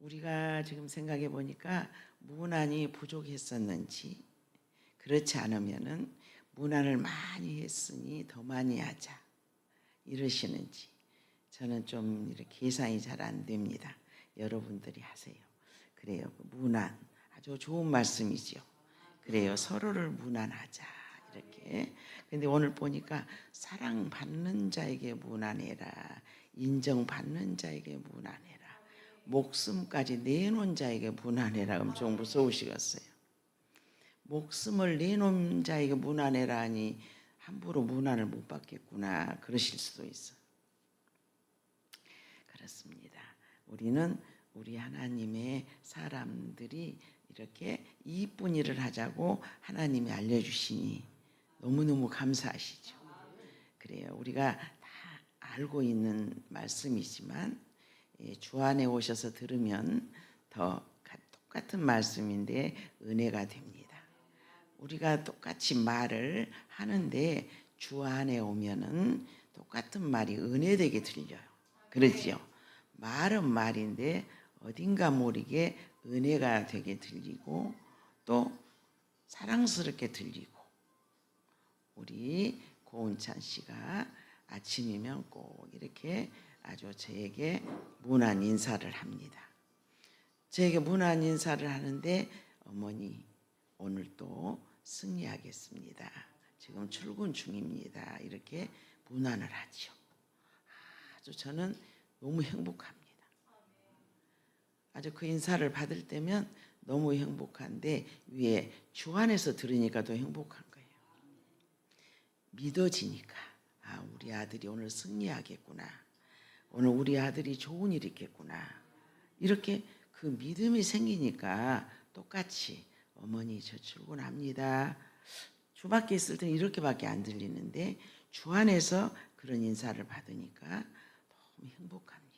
우리가 지금 생각해 보니까 문안이 부족했었는지 그렇지 않으면은 문안을 많이 했으니 더 많이 하자 이러시는지 저는 좀 이렇게 계산이 잘 안 됩니다. 여러분들이 하세요. 그래요. 그 문안 아주 좋은 말씀이지요. 그래요. 서로를 문안하자 이렇게. 근데 오늘 보니까 사랑받는 자에게 문안해라. 인정받는 자에게 문안해라. 목숨까지 내놓은 자에게 문안해라. 엄청 무서우시겠어요. 목숨을 내놓은 자에게 문안해라 하니 함부로 문안을 못 받겠구나 그러실 수도 있어. 그렇습니다. 우리는 우리 하나님의 사람들이 이렇게 이쁜 일을 하자고 하나님이 알려주시니 너무너무 감사하시죠. 그래요. 우리가 다 알고 있는 말씀이지만 예, 주 안에 오셔서 들으면 더 가- 똑같은 말씀인데 은혜가 됩니다. 우리가 똑같이 말을 하는데 주 안에 오면은 똑같은 말이 은혜되게 들려요. 그렇지요. 말은 말인데 어딘가 모르게 은혜가 되게 들리고 또 사랑스럽게 들리고 우리 고은찬 씨가 아침이면 꼭 이렇게 아주 저에게 문안 인사를 합니다. 저에게 문안 인사를 하는데 어머니 오늘 또 승리하겠습니다. 지금 출근 중입니다. 이렇게 문안을 하죠. 아주 저는 너무 행복합니다. 아주 그 인사를 받을 때면 너무 행복한데 위에 주 안에서 들으니까 더 행복한 거예요. 믿어지니까 아 우리 아들이 오늘 승리하겠구나. 오늘 우리 아들이 좋은 일 있겠구나. 이렇게 그 믿음이 생기니까 똑같이 어머니 저 출근합니다. 주 밖에 있을 때는 이렇게밖에 안 들리는데 주 안에서 그런 인사를 받으니까 너무 행복합니다.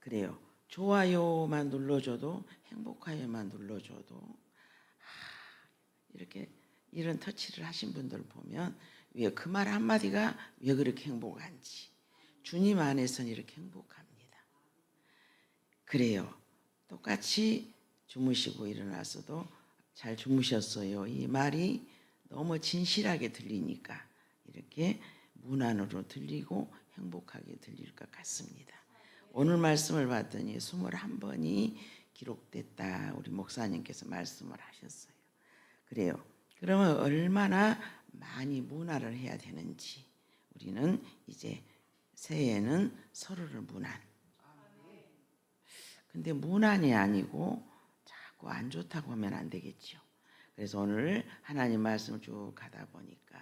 그래요. 좋아요만 눌러줘도 행복하여만 눌러줘도 아, 이렇게 이런 터치를 하신 분들 보면 왜 그 말 한마디가 왜 그렇게 행복한지 주님 안에서는 이렇게 행복합니다. 그래요. 똑같이 주무시고 일어나서도 잘 주무셨어요. 이 말이 너무 진실하게 들리니까 이렇게 문안으로 들리고 행복하게 들릴 것 같습니다. 오늘 말씀을 봤더니 21번이 기록됐다. 우리 목사님께서 말씀을 하셨어요. 그래요. 그러면 얼마나 많이 문화를 해야 되는지 우리는 이제 새해에는 서로를 문안. 근데 문안이 아니고 자꾸 안 좋다고 하면 안 되겠죠. 그래서 오늘 하나님 말씀 쭉 가다 보니까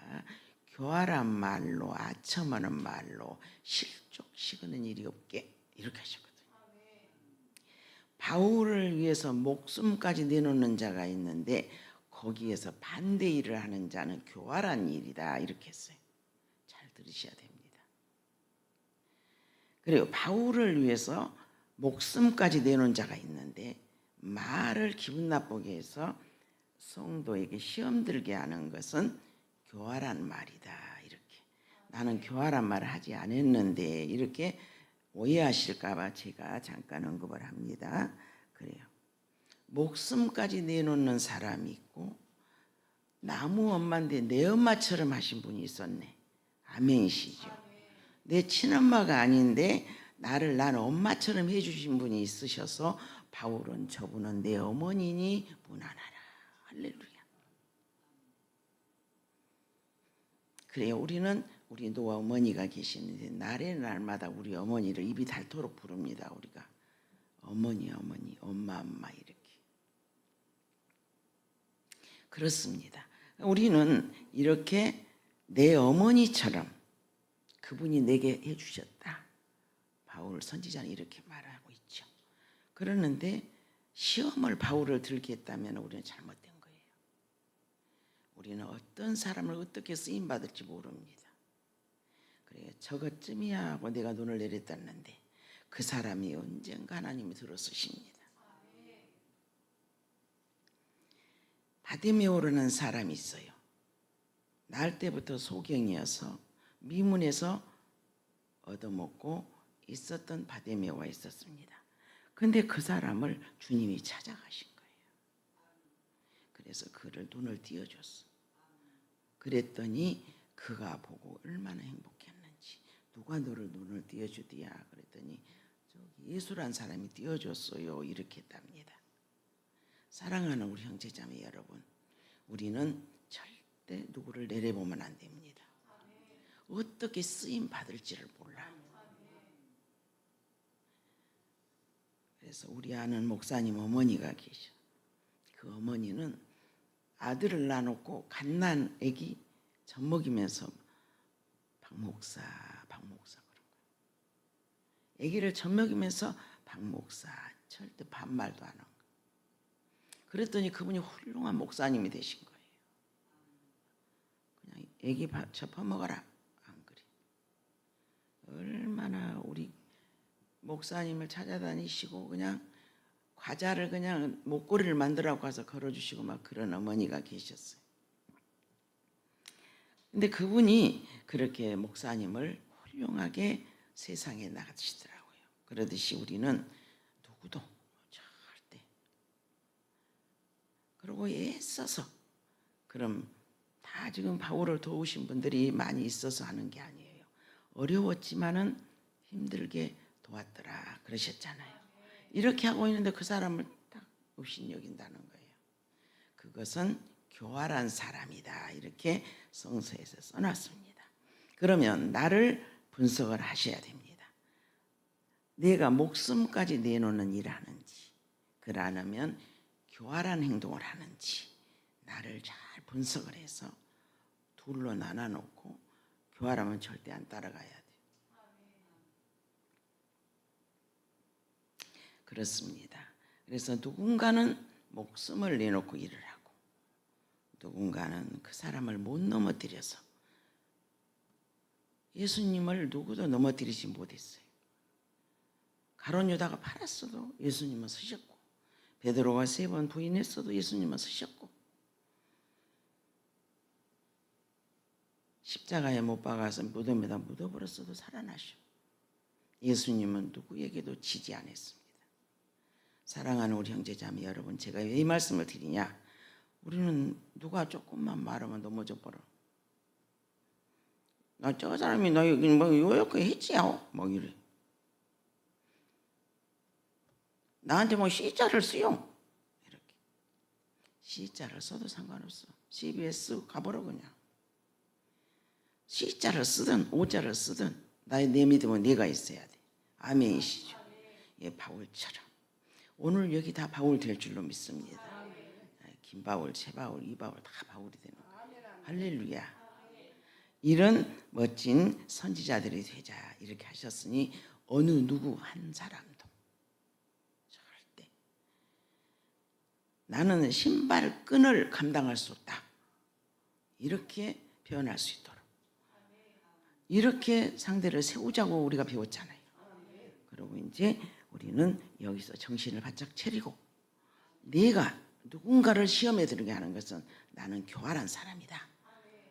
교활한 말로 아첨하는 말로 실족 식는 일이 없게 이렇게 하셨거든요. 바울을 위해서 목숨까지 내놓는 자가 있는데 거기에서 반대 일을 하는 자는 교활한 일이다 이렇게 했어요. 잘 들으셔야 됩니다. 그리고 바울을 위해서 목숨까지 내놓은 자가 있는데 말을 기분 나쁘게 해서 성도에게 시험 들게 하는 것은 교활한 말이다 이렇게 나는 교활한 말을 하지 않았는데 이렇게 오해하실까봐 제가 잠깐 언급을 합니다. 그래요. 목숨까지 내놓는 사람이 있고 나무 엄마인데 내 엄마처럼 하신 분이 있었네. 아멘이시죠. 내 친엄마가 아닌데 나를 난 엄마처럼 해주신 분이 있으셔서 바울은 저분은 내 어머니니 무난하라. 할렐루야. 그래요. 우리는 우리 노아 어머니가 계시는데 날에 날마다 우리 어머니를 입이 닳도록 부릅니다. 우리가 어머니 어머니 엄마 엄마 이렇게 그렇습니다. 우리는 이렇게 내 어머니처럼 그분이 내게 해주셨다. 바울 선지자는 이렇게 말하고 있죠. 그러는데 시험을 바울을 들게 했다면 우리는 잘못된 거예요. 우리는 어떤 사람을 어떻게 쓰임 받을지 모릅니다. 그래 저것쯤이야 하고 내가 눈을 내렸다는데 그 사람이 언젠가 하나님이 들어 쓰십니다. 바데메오르는 사람이 있어요. 날 때부터 소경이어서 미문에서 얻어먹고 있었던 바데메오가 있었습니다. 근데 그 사람을 주님이 찾아가신 거예요. 그래서 그를 눈을 띄워줬어. 그랬더니 그가 보고 얼마나 행복했는지 누가 너를 눈을 띄워주디야 그랬더니 예수란 사람이 띄워줬어요 이렇게 했답니다. 사랑하는 우리 형제자매 여러분, 우리는 절대 누구를 내려보면 안 됩니다. 어떻게 쓰임 받을지를 몰라. 그래서 우리 아는 목사님 어머니가 계셔. 그 어머니는 아들을 낳아놓고 갓난 아기 젖 먹이면서 박목사, 박목사 그런 거예요. 아기를 젖 먹이면서 박목사 절대 반말도 안 하고. 그랬더니 그분이 훌륭한 목사님이 되신 거예요. 그냥 애기 밥 접어먹어라. 안 그래. 얼마나 우리 목사님을 찾아다니시고 그냥 과자를 그냥 목걸이를 만들라고 가서 걸어주시고 막 그런 어머니가 계셨어요. 근데 그분이 그렇게 목사님을 훌륭하게 세상에 나가시더라고요. 그러듯이 우리는 누구도 절대 그리고 애써서 그럼 다 지금 바울을 도우신 분들이 많이 있어서 하는 게 아니에요. 어려웠지만은 힘들게 도왔더라 그러셨잖아요. 이렇게 하고 있는데 그 사람을 딱 없인 여긴다는 거예요. 그것은 교활한 사람이다 이렇게 성서에서 써놨습니다. 그러면 나를 분석을 하셔야 됩니다. 내가 목숨까지 내놓는 일을 하는지 그러면 교활한 행동을 하는지 나를 잘 분석을 해서 둘로 나눠 놓고 교활하면 절대 안 따라가야 돼요. 그렇습니다. 그래서 누군가는 목숨을 내놓고 일을 하고 누군가는 그 사람을 못 넘어뜨려서 예수님을 누구도 넘어뜨리지 못했어요. 가론 유다가 팔았어도 예수님은 쓰셨고 베드로가 세 번 부인했어도 예수님은 쓰셨고 십자가에 못 박아서 무덤에다 묻어버렸어도 살아나셔. 예수님은 누구에게도 지지 않았습니다. 사랑하는 우리 형제자매 여러분, 제가 왜 이 말씀을 드리냐? 우리는 누가 조금만 말하면 넘어져 버려. 나저 사람이 나 여기 뭐 이렇게 했지요? 뭐 이래. 나한테 뭐 C자를 쓰요. 이렇게. C자를 써도 상관없어. CBS 가보라 그냥. C자를 쓰든 O자를 쓰든 나의 내 믿음은 네가 있어야 돼. 아멘이시죠. 예, 바울처럼. 오늘 여기 다 바울 될 줄로 믿습니다. 김바울, 최바울, 이 바울 다 바울이 되는 거예요. 할렐루야. 이런 멋진 선지자들이 되자 이렇게 하셨으니 어느 누구 한 사람도 절대 나는 신발 끈을 감당할 수 없다. 이렇게 표현할 수 있도록 이렇게 상대를 세우자고 우리가 배웠잖아요. 그리고 이제 우리는 여기서 정신을 바짝 차리고 내가 누군가를 시험에 들게 하는 것은 나는 교활한 사람이다.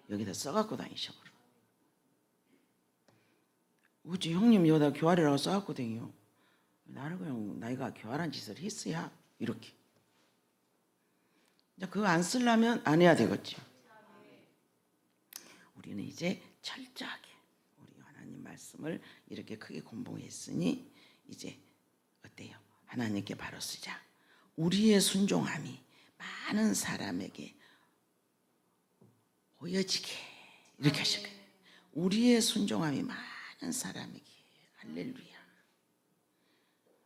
여기다 써갖고 다니셔버려. 어째 형님 여기다 교활이라고 써갖고 다녀. 나는 그냥 나이가 교활한 짓을 했어야 이렇게. 그거 안 쓰려면 안 해야 되겠죠. 우리는 이제 철저하게 우리 하나님 말씀을 이렇게 크게 공부했으니 이제 어때요? 하나님께 바로 쓰자. 우리의 순종함이 많은 사람에게 보여지게 이렇게 하실 거예요. 우리의 순종함이 많은 사람에게 할렐루야.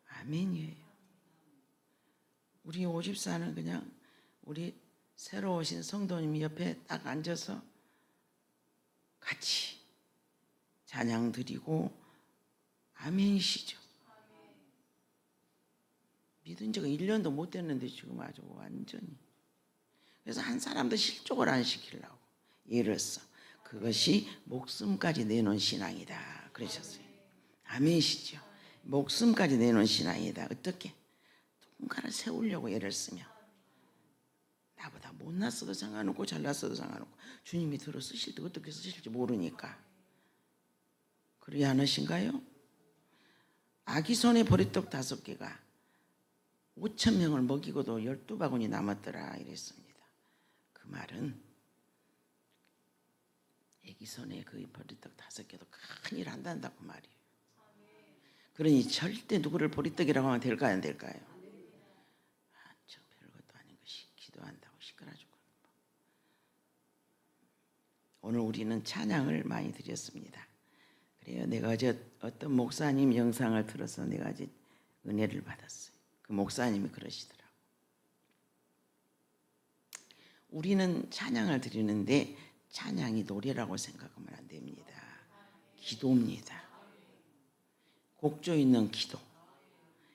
아멘이에요. 우리 오집사는 그냥 우리 새로 오신 성도님 옆에 딱 앉아서 같이 찬양 드리고 아멘이시죠. 믿은 지가 1년도 못 됐는데 지금 아주 완전히. 그래서 한 사람도 실족을 안 시키려고. 예를서 그것이 목숨까지 내놓은 신앙이다. 그러셨어요. 아멘이시죠. 목숨까지 내놓은 신앙이다. 어떻게? 누군가를 세우려고 애를 쓰며 나보다 못났어도 상관없고 잘났어도 상관없고 주님이 들어 쓰실 때 어떻게 쓰실지 모르니까 그러지 않으신가요? 아기 손에 보리떡 다섯 개가 5천 명을 먹이고도 열두 바구니 남았더라 이랬습니다. 그 말은 아기 손에 그 보리떡 다섯 개도 큰일 한단다 그 말이에요. 그러니 절대 누구를 보리떡이라고 하면 될까요 안 될까요? 아, 저 별것도 아닌 것이 기도한다고 시끄러 죽고 오늘 우리는 찬양을 많이 드렸습니다. 그래요. 내가 어제 어떤 목사님 영상을 들어서 내가 어제 은혜를 받았어요. 그 목사님이 그러시더라고. 우리는 찬양을 드리는데 찬양이 노래라고 생각하면 안 됩니다. 기도입니다. 곡조 있는 기도.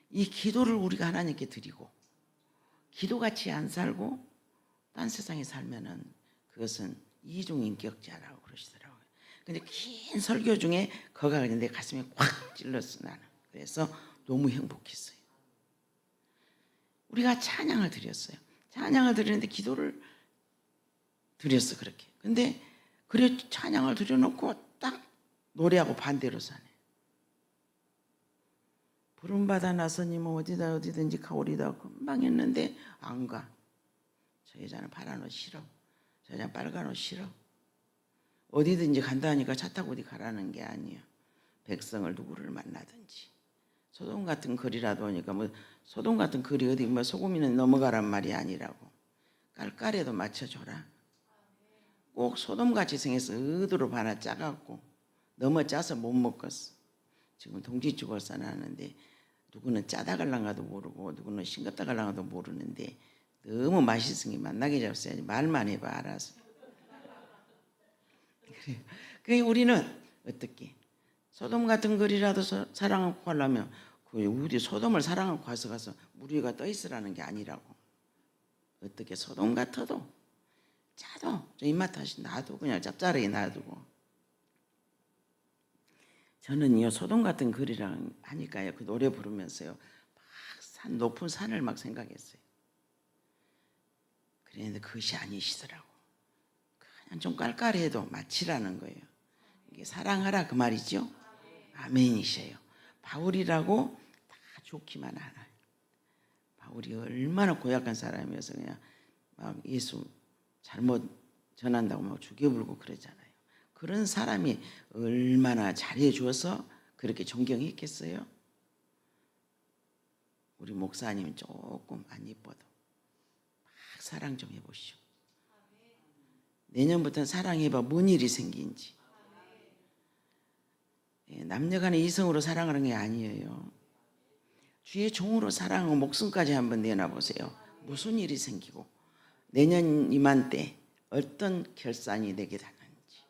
이 기도를 우리가 하나님께 드리고 기도같이 안 살고 딴 세상에 살면은 그것은 이중 인격자라고 그러시더라고요. 근데 긴 설교 중에 거가 내 가슴에 꽉 찔렀어 나는. 그래서 너무 행복했어요. 우리가 찬양을 드렸어요. 찬양을 드리는데 기도를 드렸어 그렇게. 근데 그래 찬양을 드려놓고 딱 노래하고 반대로 사네. 부름받아 나서님은 어디다 어디든지 가오리다 금방 했는데 안 가. 저 여자는 옷 싫어. 저 여자는 빨간 옷 싫어. 어디든지 간다니까 차 타고 어디 가라는 게 아니야. 백성을 누구를 만나든지. 소돔 같은 거리라도 오니까 뭐 소돔 같은 거리 어디 뭐 소금이는 넘어가란 말이 아니라고. 깔깔에도 맞춰줘라. 꼭 소돔 같이 생겨서 의도로 반아 짜갖고 너무 짜서 못 먹겠어. 지금 동지 죽었어 나는데 누구는 짜다 갈랑가도 모르고 누구는 싱겁다 갈랑가도 모르는데 너무 맛있으니 만나게 잡숴야지 말만 해봐 알아서. 그래요. 그 우리는 어떻게 소돔 같은 거리라도 서- 사랑하고 하려면 그 우리 소돔을 사랑하고 가서 가서 물 위가 떠 있으라는 게 아니라고. 어떻게 소돔 같아도 짜도 저 입맛 다시 놔도 그냥 짭짤하게 놔두고. 저는요 소돔 같은 거리랑 하니까요 그 노래 부르면서요 막 산 높은 산을 막 생각했어요. 그랬는데 그것이 아니시더라고. 그냥 좀 깔깔해도 마치라는 거예요. 이게 사랑하라 그 말이죠. 아멘이셔요. 바울이라고 다 좋기만 하나. 바울이 얼마나 고약한 사람이어서 그냥 막 예수 잘못 전한다고 막 죽여불고 그러잖아요. 그런 사람이 얼마나 잘해 줘서 그렇게 존경했겠어요? 우리 목사님 조금 안 이뻐도 막 사랑 좀 해보시오. 내년부터는 사랑해봐 뭔 일이 생긴지. 예, 남녀 간의 이성으로 사랑하는 게 아니에요. 주의 종으로 사랑하고 목숨까지 한번 내놔보세요. 무슨 일이 생기고 내년 이맘때 어떤 결산이 내게 닿는지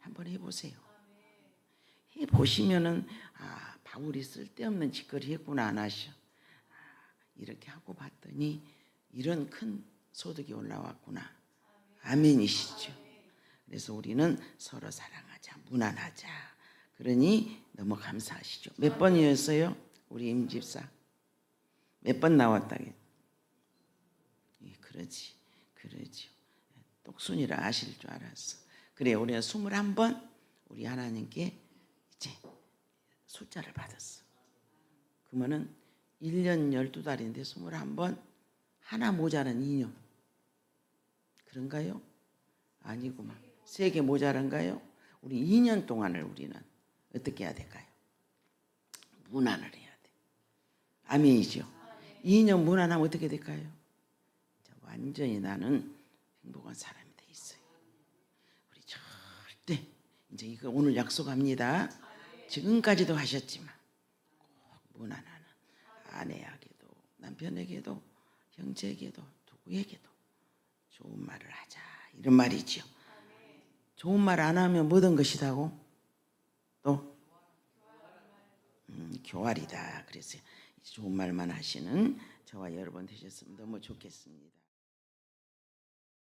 한번 해보세요. 해보시면은 아 바울이 쓸데없는 짓거리 했구나 안 하셔. 아, 이렇게 하고 봤더니 이런 큰 소득이 올라왔구나. 아멘이시죠. 그래서 우리는 서로 사랑하자, 무난하자. 그러니 너무 감사하시죠. 몇 번이었어요? 우리 임집사 몇 번 나왔다. 예, 그러지, 그러지. 똑순이라 아실 줄 알았어. 그래, 우리는 스물한 번 우리 하나님께 이제 숫자를 받았어. 그러면은 1년 12달인데 21번 하나 모자란 2년. 그런가요? 아니구만. 세 개 모자란가요? 우리 2년 동안을 우리는 어떻게 해야 될까요? 무난을 해야 돼. 아멘이죠. 2년 무난하면 어떻게 될까요? 자, 완전히 나는 행복한 사람이 돼 있어요. 우리 절대 이제 이거 오늘 약속합니다. 지금까지도 하셨지만 꼭 무난하는 아내에게도 남편에게도 형제에게도 누구에게도 좋은 말을 하자 이런 말이지요. 좋은 말 안 하면 뭐든 것이 다고 또 음, 교활이다. 그래서 좋은 말만 하시는 저와 여러분 되셨으면 너무 좋겠습니다.